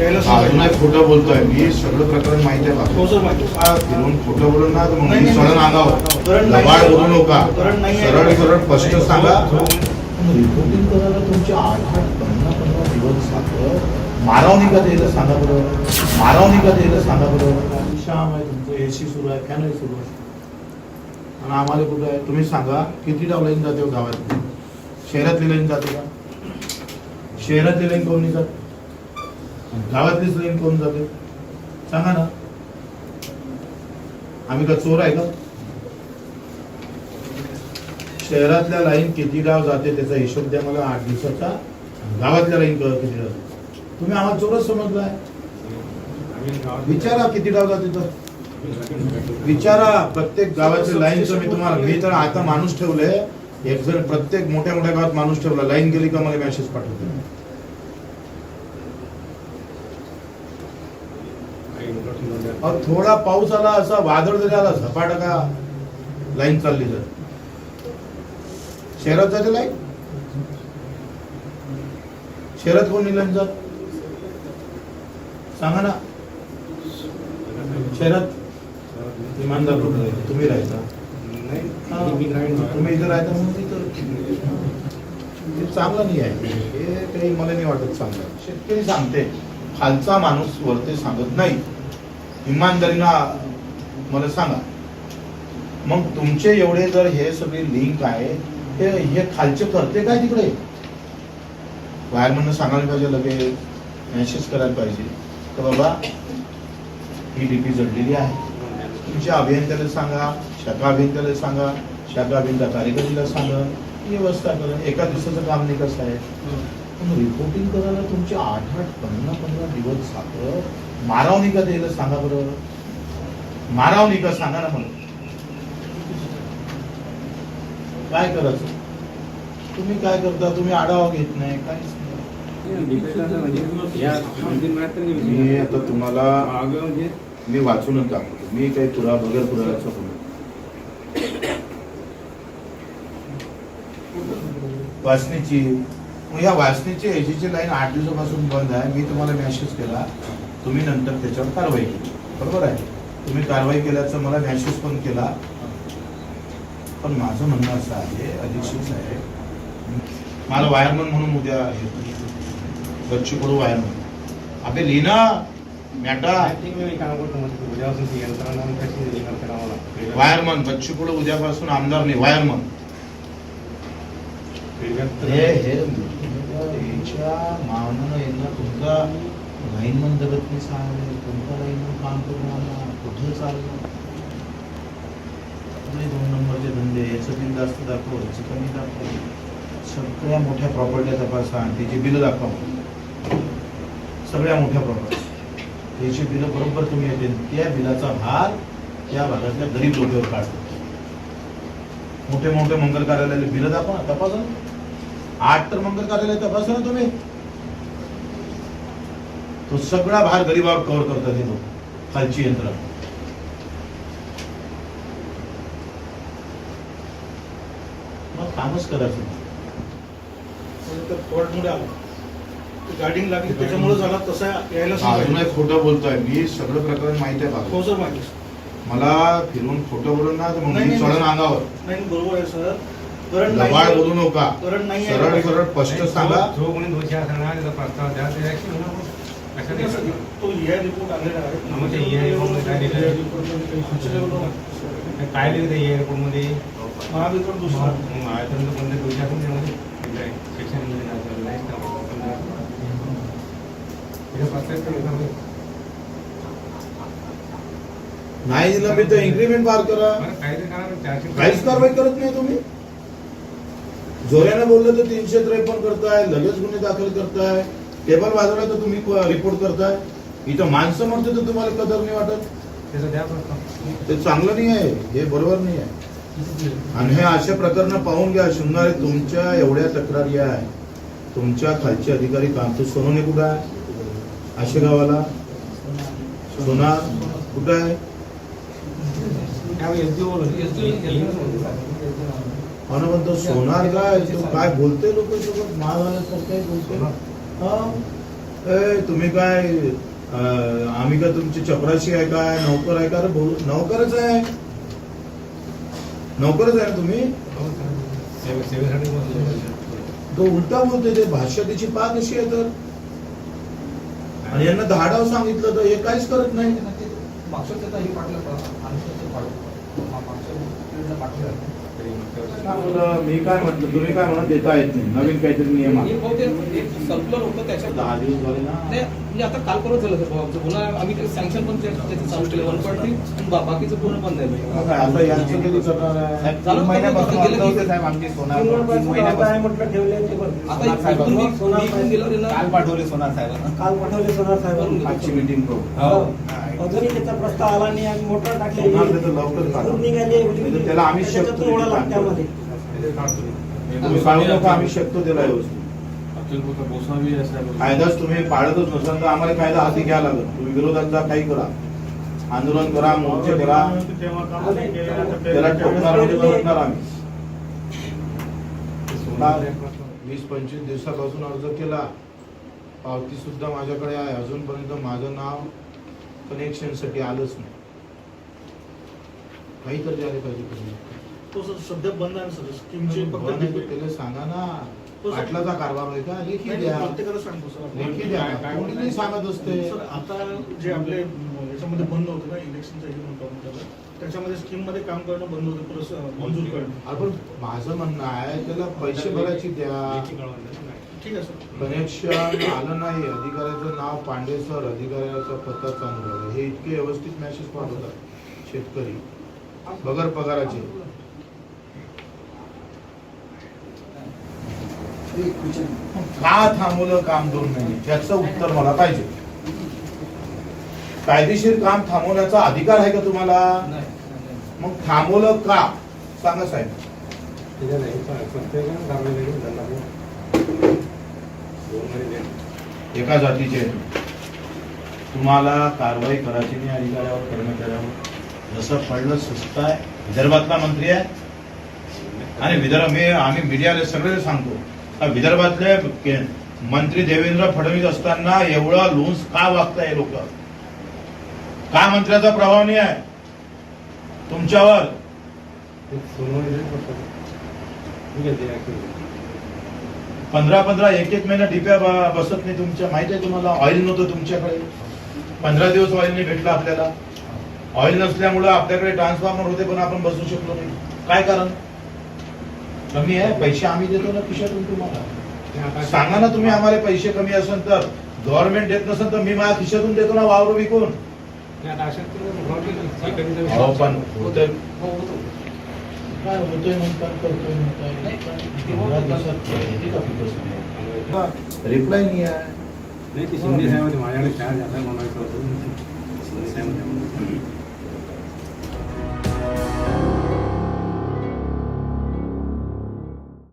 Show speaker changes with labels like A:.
A: एक खोटं बोलतोय. मी सगळं प्रकरण माहिती आहे बाबा. हा, खोटं बोलून ना मग
B: नाही, नाही,
A: सडन
B: नाही. नाही.
A: लबाड बोलू नका.
B: नाही.
A: सरळ सरळ स्पष्ट सांगा. रिपोर्टिंग करायला तुमचे आठ आठ पंधरा पंधरा दिवस जातं मारावणी का द्यायला सांगा बरोबर मारावणी का द्यायला सांगा बरोबर श्याम आहे तुमचं एसी सुरू आहे फॅनही सुरू आहे. आणि आम्हाला कुठं आहे? तुम्ही सांगा किती डाव लाईन जाते हो गावात? शहरातली लाईन जाते का? शहरातली लाईन कोण नाही जात गावातलीच लाईन कोण जाते. सांगा ना. आम्ही का चोर आहे का? शहरातल्या लाईन किती डाव जाते त्याचा हिशोब द्या मला. आठ दिवसाचा. गावातल्या लाईन किती जाते. तुम्ही आम्हाला चोरच समजलाय. विचारा किती डाव जाते तर. विचारा. प्रत्येक गावाच्या लाईनचं मी तुम्हाला मी तर आता माणूस ठेवलंय. एक जर प्रत्येक मोठ्या मोठ्या गावात माणूस ठेवला. लाईन गेली का मला मेसेज पाठवते. थोडा पाऊस आला असा वादळ जरी आला झपाटा का लाईन चालली तर? शहरात जाते लाईन? शहरात कोण लाईन जात सांगा ना. शहरात इमानदार लोक राहते. तुम्ही राहायचा. हा, तुम्ही इथं राहता म्हणून तिथं चांगलं नाही आहे. हे काही मला नाही वाटत चांगलं. शेतकरी सांगते खालचा माणूस वरते सांगत नाही. इमानदारीनं मला सांगा. मग तुमचे एवढे जर हे सगळे लिंक आहे हे हे खालचे करते काय तिकडे? बाहेर म्हणून सांगायला पाहिजे लगेच मेसेज करायला पाहिजे. तर बाबा ही डीपी जडलेली आहे. तुमच्या अभियंत्याला सांगा शाखा अभियंत्याला सांगा शाखा अभियंता कार्यकारीला सांगा ही व्यवस्था करा. एका दिवसाचं काम नाही कसं आहे पण रिपोर्टिंग करायला तुमचे आठ आठ पंधरा पंधरा दिवस जातं माराव का द्यायला सांगा बरं. माराव का सांगा ना मला. काय करायचं? तुम्ही काय करता? तुम्ही आढावा घेत नाही काहीच नाही. मी आता तुम्हाला मी वाचूनच दाखवतो. मी काही पुरा बगर पुराव्याचा बोलतो वाचनेची मग या वासनीची एजीची लाईन आठ दिवसापासून बंद आहे. मी तुम्हाला मेसेज केला. तुम्ही नंतर त्याच्यावर कारवाई केली. बरोबर आहे? तुम्ही कारवाई केल्याचं मला मेसेज पण केला. पण माझं म्हणणं असं आहे अधीक्षक साहेब मला वायरमन म्हणून उद्या गच्ची कडू वायरमन अबे लिना मॅटा वायरमन बच्चू कडू उद्यापासून आमदार नाही वायरमन हे हे याच्या यांना तुमचा लाईनमन जगत नाही सांग तुमचा लाईनमन काम करून आला कुठे चाललं? दोन नंबरचे धंदे याचं बिल जास्त दाखव याचं कमी दाखव. सगळ्या मोठ्या प्रॉपर्ट्या तपासा आणि त्याची बिलं दाखवा. सगळ्या मोठ्या प्रॉपर्टी त्याची बिलं बरोबर तुम्ही येते. त्या बिलाचा भार त्या भागातल्या गरीब लोकांवर काढतो. मोठे मोठे मंगल कार्यालयाला बिलं दाखवा तपासा. आठ तर मंगल कार्यालय तपासा ना तुम्ही. तो सगळा भार गरीबावर कव्हर करतात हे लोक खालची यंत्र मग कामच करायचं.
B: गार्डिंग लागली त्याच्यामुळे झाला तसा यायला
A: अजून
B: सांगा.
A: एक खोटं बोलतोय. मी सगळं प्रकरण माहिती आहे
B: हो सर माहिती
A: मला फिरून खोटं बोलून ना तर मग मी
B: नाही,
A: चढण अंगावर.
B: नाही बरोबर आहे सर. करंट
A: लबाड बोलू नका.
B: करंट नाही आहे.
A: सरळ सरळ स्पष्ट सांगा.
C: जो कोणी दोषी असणार त्याचा प्रस्ताव द्या ते
B: रिपोर्ट आलेला आहे.
C: रिपोर्ट काय लिहिलं रिपोर्टमध्ये
B: महावितरण दुसरा.
C: महाराष्ट्राचं कोणते दोषी असून त्यामध्ये सेक्शन नाहीच ना त्याचा प्रस्ताव तर होता नाही.
A: नाही दिलं मी तर इन्क्रीमेंट बार करा
C: करा
A: काहीच कारवाई करत नाही तुम्ही. जोऱ्याने बोललं तर तीनशे त्रेपन्न करताय लगेच गुन्हे दाखल करताय. टेबल वाजवला तर तुम्ही रिपोर्ट करताय. इथं माणसं म्हणते तर तुम्हाला कदर नाही वाटत. ते चांगलं नाही आहे. हे बरोबर नाही आहे. आणि हे असे प्रकरण पाहून घ्या शृंगारे तुमच्या एवढ्या तक्रारी आहे. तुमच्या खालचे अधिकारी काम तो सोनोने कुठं आहे? आशे गावाला? सोना कुठं आहे? म्हणतो सोनार काय तो काय बोलते लोक? सोबत महागाल्यासारखं बोलते तुम्ही काय आम्ही का तुमची चपराशी आहे काय नोकर आहे का? नोकरच आहे. नोकरच आहे तुम्ही? तो उलटा बोलते ते भाषा त्याची पा कशी आहे तर? आणि यांना दहा डाव सांगितलं तर हे काहीच करत नाही.
D: मागच्या हे
A: मी काय म्हटलं तुम्ही काय म्हणत देता येत नाही. नवीन काहीतरी नियम
D: हे
A: आहे.
D: बहुतेक एक सर्क्युलर होतं त्याच्यात.
A: दहा दिवस झाले ना.
D: म्हणजे आता काल परत झालं सर आमचं. पुन्हा आम्ही सँक्शन पण त्या- त्याचं चालू केलं. वन पॉईंट थ्री आणि बाकीचं पूर्ण बंद आहे
E: साहेब साहेब काल पाठवले सोनार साहेबांना.
F: काल पाठवले सोनार साहेबांनी.
E: आजची मीटिंग करू.
F: हो. अजूनही त्याचा प्रस्ताव आला नाही आम्ही मोटर टाकले निघाली
A: त्याला आम्ही
F: त्यामध्ये.
A: आम्ही शकतो त्याला व्यवस्थित. कायदाच तुम्ही पाळतच नसाल तर आम्हाला कायदा हाती घ्यावा लागेल. तुम्ही विरोधात जा काही करा. आंदोलन करा मोर्चे करा. त्याला ठोकणार म्हणजे ठोकणार आम्ही. वीस पंचवीस दिवसापासून अर्ज केला. पावती सुद्धा माझ्याकडे आहे. अजूनपर्यंत माझं नाव कनेक्शनसाठी आलंच नाही. काहीतरी आले पाहिजे तुम्ही.
B: तो सर सध्या बंद आहे ना सर? स्कीमचे फक्त
A: त्याला सांगा ना. पाटलाचा कारभार आहे का? लेखी
B: नाही,
A: द्या.
B: प्रत्येकाला सांगतो सर. आपण.
A: लेखी द्या. कोणी नाही सांगत असते
B: सर आता जे आपले म, याच्यामध्ये बंद होतं ना इलेक्शनचं हे म्हणतो आपण त्याला. त्याच्यामध्ये स्कीममध्ये काम करणं बंद होतं मंजूर करणं.
A: आपण माझं म्हणणं आहे त्याला पैसे भरायची द्या.
B: ठीक आहे सर.
A: कनेक्शन आलं नाही अधिकाऱ्याचं नाव पांडे सर अधिकाऱ्याचा पत्ता चांगला आहे. हे इतके व्यवस्थित मेसेज पाठवतात शेतकरी. बगर पगाराचे. का थांबवलं काम दोन महिने त्याचं उत्तर मला पाहिजे. कायदेशीर काम थांबवण्याचा अधिकार आहे का तुम्हाला?
D: नाही.
A: मग थांबवलं का? सांगा साहेब. एका जातीचे. तुम्हाला कारवाई करायची नाही अधिकाऱ्यावर कर्मचाऱ्यावर. जसं पडलं सुस्त आहे. विदर्भातला मंत्री आहे. आणि विदर्भ मी आम्ही मीडियाला सगळे सांगतो. विदर्भातले के- मंत्री देवेंद्र फडणवीस असताना एवढं लुन्स का वागताय लोक? का मंत्र्याचा प्रभाव नाही आहे तुमच्यावर
C: ते सोनवणे लेट बसतात. ठीक आहे, ते actually.
A: पंधरा पंधरा एक एक महिना डिप्या बसत नाही तुमच्या. माहिती आहे तुम्हाला ऑइल नव्हतं तुमच्याकडे. पंधरा दिवस ऑइल नाही भेटलं आपल्याला. ऑइल नसल्यामुळं आपल्याकडे ट्रान्सफॉर्मर होते पण आपण बसू शकलो नाही. काय कारण? कमी आहे? पैसे आम्ही देतो ना खिशातून तुम्हाला. सांगा ना तुम्ही आम्हाला पैसे कमी असेल तर. गव्हर्नमेंट देत नसेल तर मी माझ्या खिशातून देतो ना वावर विकून. अहो पण होतंय.
D: हो, होतं.
A: काय होतंय म्हणतात करतोय म्हणतात? रिप्लाय नाही आहे.
C: नाही, ते शिंदे साहेबांनी माझ्याकडे चहा झाला म्हणायचं होतं. शिंदे साहेबांनी.